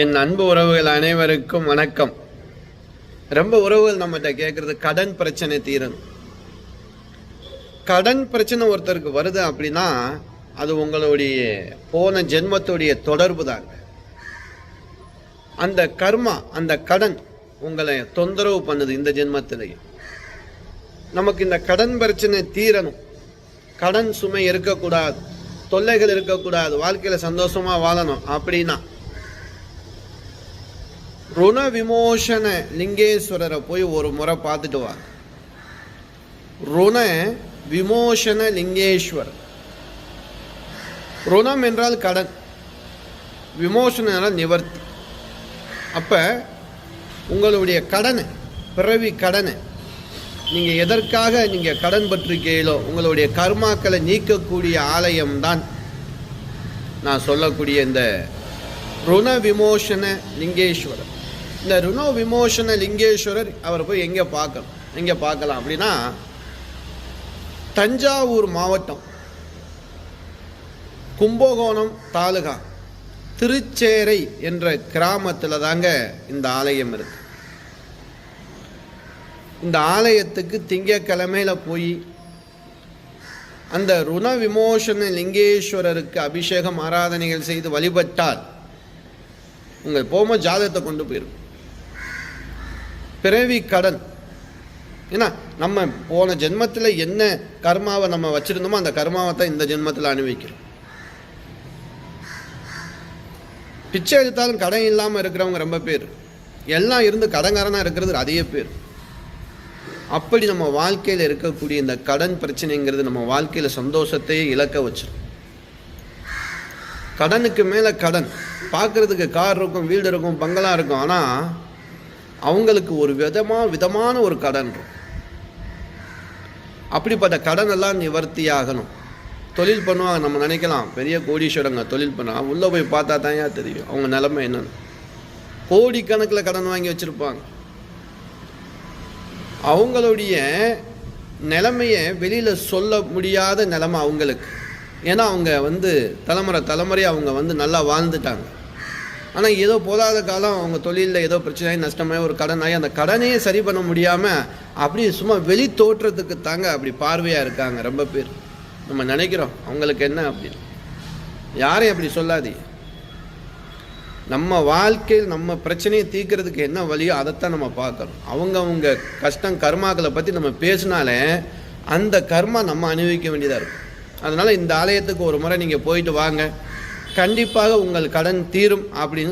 என் அன்பு உறவுகள் அனைவருக்கும் வணக்கம். ரொம்ப உறவுகள் நம்மகிட்ட கேட்குறது கடன் பிரச்சனை தீரணும் கடன் பிரச்சனை ஒருத்தருக்கு வருது அப்படின்னா அது உங்களுடைய போன ஜென்மத்துடைய தொடர்பு தாங்க. அந்த கர்மா அந்த கடன் உங்களை தொந்தரவு பண்ணுது இந்த ஜென்மத்திலேயே. நமக்கு இந்த கடன் பிரச்சனை தீரணும். கடன் சுமை இருக்கக்கூடாது. தொல்லைகள் இருக்கக்கூடாது. வாழ்க்கையில் சந்தோஷமாக வாழணும் அப்படின்னா ருண விமோசன லிங்கேஸ்வரரை போய் ஒரு முறை பார்த்துட்டு வா. ருண விமோசன லிங்கேஸ்வர். ருணம் என்றால் கடன். விமோசனம் நிவர்த்தி. அப்போ உங்களுடைய கடனை பிறவி கடனை நீங்கள் எதற்காக நீங்கள் கடன் பற்றிருக்கீங்களோ உங்களுடைய கர்மாக்களை நீக்கக்கூடிய ஆலயம்தான் நான் சொல்லக்கூடிய இந்த ருண விமோசன லிங்கேஸ்வரர். இந்த ருணோ விமோசன லிங்கேஸ்வரர் அவரை போய் எங்கே பார்க்கணும்? எங்கே பார்க்கலாம் அப்படின்னா தஞ்சாவூர் மாவட்டம் கும்பகோணம் தாலுகா திருச்சேரை என்ற கிராமத்தில் தாங்க இந்த ஆலயம் இருக்கு. இந்த ஆலயத்துக்கு திங்கக்கிழமையில் போய் அந்த ருண விமோசன லிங்கேஸ்வரருக்கு அபிஷேகம் ஆராதனைகள் செய்து வழிபட்டால் உங்கள் போம ஜாதகத்தை கொண்டு போயிடும் பிறவி கடன் ஏன்னா நம்ம போன ஜென்மத்தில் என்ன கர்மாவை நம்ம வச்சுருந்தோமோ அந்த கர்மாவை தான் இந்த ஜென்மத்தில் அனுபவிக்கிறோம் பிச்சை எடுத்தாலும் கடன் இல்லாமல் இருக்கிறவங்க ரொம்ப பேர். எல்லாம் இருந்து கடன்காரனாக இருக்கிறது அதிக பேர். அப்படி நம்ம வாழ்க்கையில் இருக்கக்கூடிய இந்த கடன் பிரச்சனைங்கிறது நம்ம வாழ்க்கையில் சந்தோஷத்தையே இழக்க வச்சிடும் கடனுக்கு மேலே கடன். பார்க்குறதுக்கு கார் இருக்கும் வீடு இருக்கும் பங்களா இருக்கும். ஆனால் அவங்களுக்கு ஒரு விதமாக விதமான ஒரு கடன் இருக்கும். அப்படிப்பட்ட கடன் எல்லாம் நிவர்த்தி ஆகணும். தொழில் பண்ணுவாங்க நம்ம நினைக்கலாம். பெரிய கோடீஸ்வரங்க தொழில் பண்ணால் உள்ளே போய் பார்த்தா தான் தெரியும் அவங்க நிலமை என்னன்னு. கோடிக்கணக்கில் கடன் வாங்கி வச்சுருப்பாங்க. அவங்களுடைய நிலைமையை வெளியில் சொல்ல முடியாத நிலமை அவங்களுக்கு. ஏன்னா அவங்க வந்து தலைமுறை தலைமுறை அவங்க வந்து நல்லா வாழ்ந்துட்டாங்க. ஆனால் ஏதோ போதாத காலம் அவங்க தொழிலில் ஏதோ பிரச்சனை நஷ்டமாய் ஒரு கடன் ஆகி அந்த கடனையே சரி பண்ண முடியாமல் அப்படி சும்மா வெளி தோற்றத்துக்கு தாங்க அப்படி பார்வையாக இருக்காங்க ரொம்ப பேர். நம்ம நினைக்கிறோம் அவங்களுக்கு என்ன அப்படின்னு. யாரையும் அப்படி சொல்லாதீங்க. நம்ம வாழ்க்கையில் நம்ம பிரச்சனையை தீர்க்கறதுக்கு என்ன வழியோ அதைத்தான் நம்ம பார்க்கணும். அவங்க அவங்க கஷ்டம் கர்மாக்களை பற்றி நம்ம பேசினாலே அந்த கர்மா நம்ம அனுபவிக்க வேண்டியதாக இருக்கும். அதனால் இந்த ஆலயத்துக்கு ஒரு முறை நீங்கள் போயிட்டு வாங்க. கண்டிப்பாக உங்கள் கடன் தீரும் அப்படின்னு